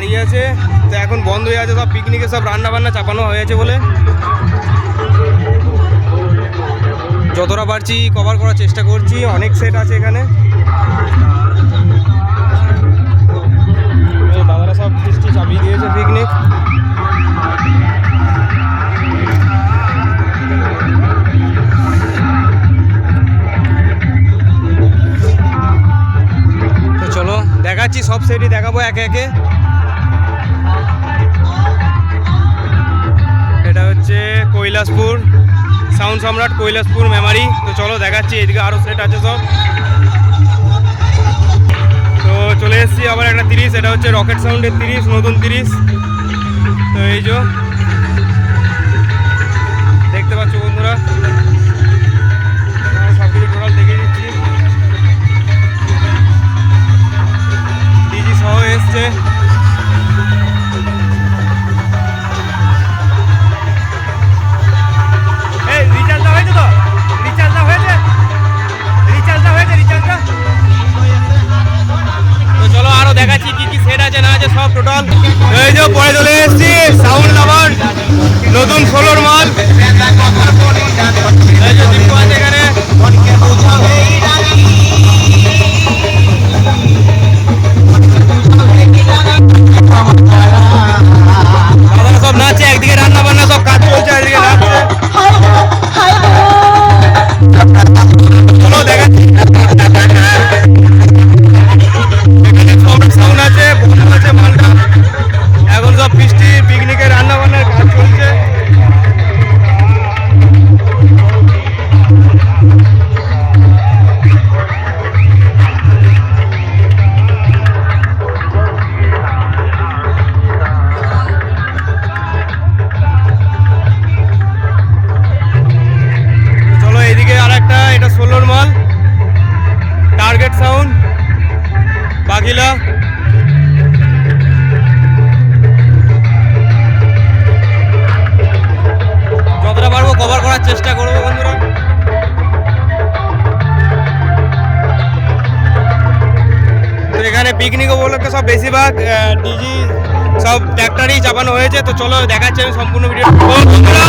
দাঁড়িয়ে আছে। তো এখন বন্ধ হয়ে আছে, সব পিকনিকে সব রান্না বান্না চাপানো হয়েছে বলে। যতটা পারছি কভার করার চেষ্টা করছি, অনেক সেট আছে এখানে। দাদারা সব বৃষ্টি চাপিয়ে দিয়েছে পিকনিক তো চলো, দেখাচ্ছি, সব সেটই দেখাবো একে একে। সম্রাট কৈলাসপুর মেমারি। তো চলো দেখাচ্ছি, এদিকে আরও সেট আছে সব। তো চলে এসেছি আবার একটা তিরিশ, এটা হচ্ছে রকেট সাউন্ডের তিরিশ, নতুন তিরিশ। তো এই যে। পিকনিক উপলক্ষে সব বেশিরভাগ ডিজি সব ট্র্যাক্টরই চাপানো হয়েছে। তো চলো দেখাচ্ছি আমি সম্পূর্ণ ভিডিও বন্ধুরা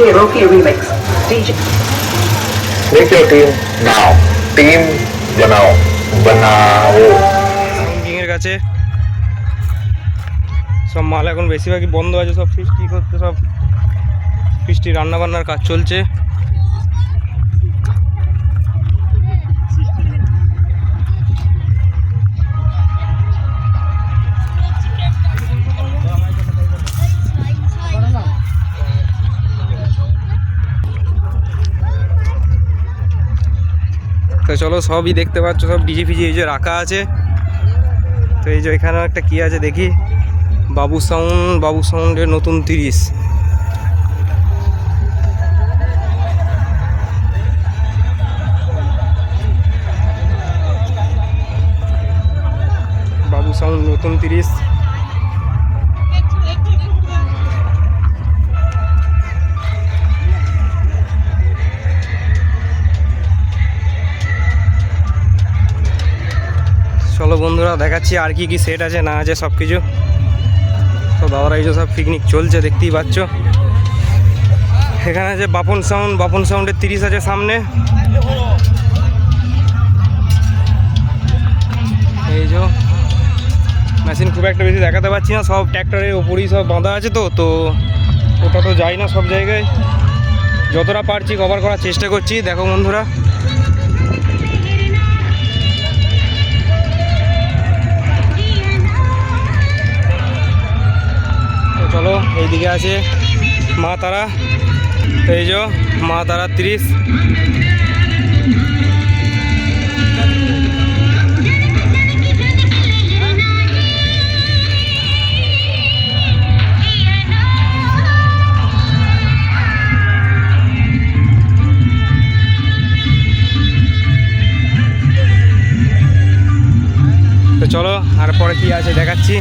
DJ Rocky Remix. DJ. Make your team now. Team बनाओ बनाओ কিং এর কাছে সব মাল এখন বেশিরভাগই বন্ধ আছে সব ফিস্টি করতে সব ফিস্টি রান্না বান্নার কাজ চলছে চলো, সবই দেখতে পাচ্ছ, সব ডিজি ফিজি এই যে রাখা আছে। তো এই যে এখানে একটা কি আছে দেখি। বাবু সাউন্ড বাবু সাউন্ডের নতুন তিরিশ। বাবু সাউন্ড নতুন তিরিশ। চলো বন্ধুরা, দেখাচ্ছি আর কি কি সেট আছে, না আছে সব কিছু তো দাদারা এই সব পিকনিক চলছে, দেখতেই পাচ্ছ। এখানে আছে বাপন সাউন্ড বাপন সাউন্ডের তিরিশ আছে সামনে। এই যে মেশিন খুব একটা বেশি দেখাতে পারছি না, সব ট্র্যাক্টরের ওপরেই সব বাঁধা আছে তো তো ওটা তো যাই না সব জায়গায়। যতটা পারছি কভার করার চেষ্টা করছি। দেখো বন্ধুরা চলো এইদিকে আছে মা তারা। এই যে মা তারা তিরিশ। দেখাচ্ছি।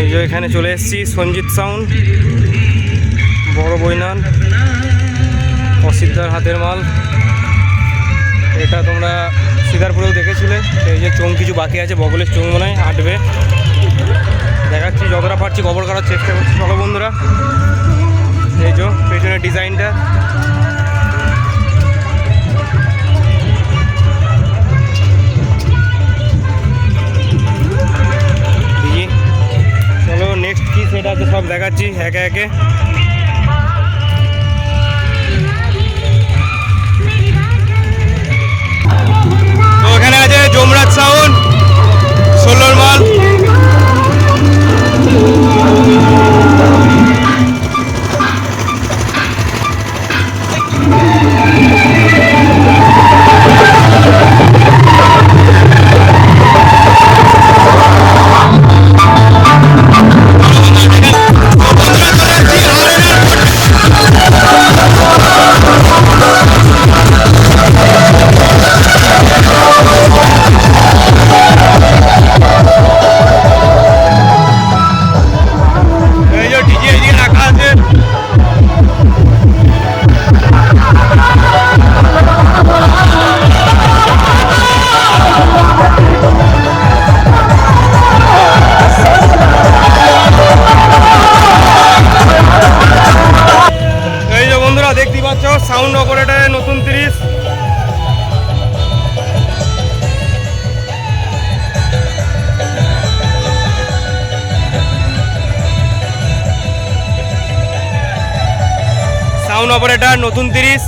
এই যে এখানে চলে এসেছি, সঞ্জিত সাউন্ড। বড় বইনান অসিদ্ধার হাতের মাল। এটা তোমরা সিদারপুরেও দেখেছিলে। এই যে চোং কিছু বাকি আছে, বগলের চোং মনে হয়, আটবে। দেখাচ্ছি, যতটা পারছি কভার করার চেষ্টা করছি। চলো বন্ধুরা, এই যে পেছনের ডিজাইনটা। দেখাচ্ছি একে একে অপারেটর নতুন তিরিশ,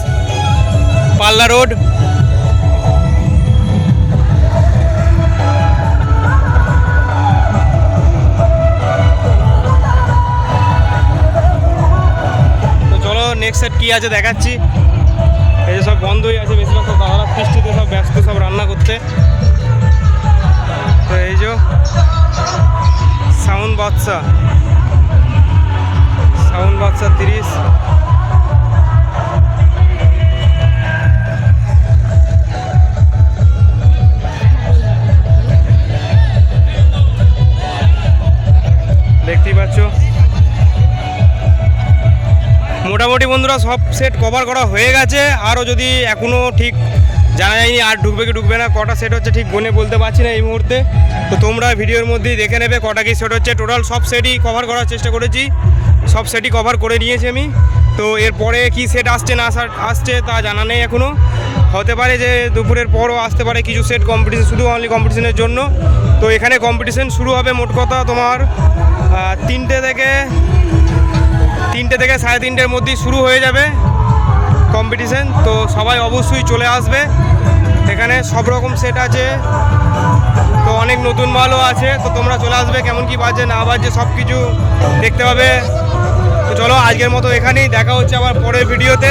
পাল্লা রোড। তো চলো নেক্সট সেট কী আছে দেখাচ্ছি। এই যে সব বন্ধই আছে, বেশিরভাগ সব দাদারা সব ব্যস্ত, সব পাচ্ছ। মোটামুটি বন্ধুরা সব সেট কভার করা হয়ে গেছে। আরও যদি এখনও ঠিক জানা যায়নি, আর ঢুকবে কি ঢুকবে না, কটা সেট হচ্ছে ঠিক গনে বলতে পারছি না এই মুহূর্তে। তো তোমরা ভিডিওর মধ্যেই দেখে নেবে কটা কি সেট হচ্ছে। টোটাল সব সেটই কভার করার চেষ্টা করেছি। সব সেটই কভার করে নিয়েছি আমি। তো এরপরে কি সেট আসছে না আসছে তা জানা নেই এখনও হতে পারে যে দুপুরের পরও আসতে পারে কিছু সেট কম্পিটিশন শুধু অনলি কম্পিটিশনের জন্য। তো এখানে কম্পিটিশন শুরু হবে মোট কথা তোমার তিনটে থেকে তিনটে থেকে সাড়ে তিনটের মধ্যেই শুরু হয়ে যাবে কম্পিটিশন তো সবাই অবশ্যই চলে আসবে। এখানে সব রকম সেট আছে। তো অনেক নতুন মালও আছে। তো তোমরা চলে আসবে, কেমন কি বাজে না বাজে সব কিছু দেখতে পাবে। তো চলো, আজকের মতো এখানেই। দেখা হচ্ছে আবার পরের ভিডিওতে